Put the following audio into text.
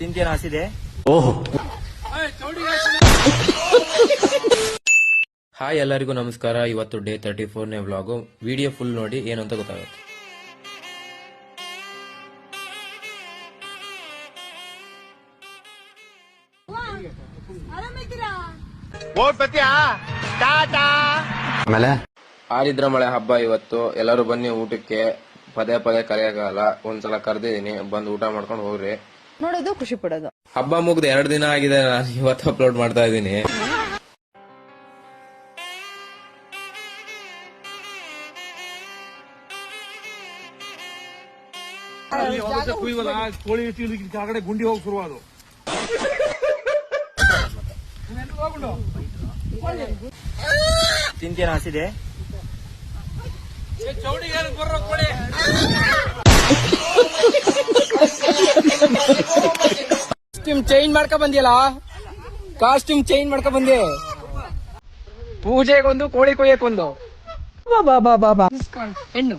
ತಿಂತೀನ ಹಸಿದೆ? Hi ಎಲ್ಲರಿಗೂ ನಮಸ್ಕಾರ. ಇವತ್ತು ಡೇ ತರ್ಟಿ ಫೋರ್ನೇ ವ್ಲಾಗು ವಿಡಿಯೋ ಫುಲ್ ನೋಡಿ ಏನು ಅಂತ ಗೊತ್ತಾಗುತ್ತೆ. ಆಮೇಲೆ? ಆರಿದ್ರ ಮಳೆ ಹಬ್ಬ ಇವತ್ತು. ಎಲ್ಲರೂ ಬನ್ನಿ ಊಟಕ್ಕೆ. ಪದೇ ಪದೇ ಕರೆಯೋಕ್ಕಾಗಲ್ಲ ಒಂದ್ಸಲ ಕರೆದಿದ್ದೀನಿ. ಬಂದು ಊಟ ಮಾಡ್ಕೊಂಡು ಹೋಗ್ರಿ. ನೋಡೋದು ಖುಷಿ ಪಡೋದು. ಹಬ್ಬ ಮುಗ್ದು ಎರಡು ದಿನ ಆಗಿದೆ ನಾನು ಇವತ್ತು ಅಪ್ಲೋಡ್ ಮಾಡ್ತಾ ಇದ್ದೀನಿ. ಕೋಳಿ ಕೆಳಗಡೆ ಗುಂಡಿ ಹೋಗಿ ಶುರುವಾದು ತಿಂತೀನ ಹಸಿದೆ ಕಾಸ್ಟ್ಯೂಮ್ ಚೇಂಜ್ ಮಾಡ್ಕೊ ಬಂದಿಯಲ್ಲ ಕಾಸ್ಟ್ಯೂಮ್ ಚೇಂಜ್ ಮಾಡ್ಕೊ ಬಂದಿ ಪೂಜೆಗೊಂದು ಕೋಳಿ ಕೊಯ್ಯಕ್ಕೊಂದು. ಹೆಣ್ಣು.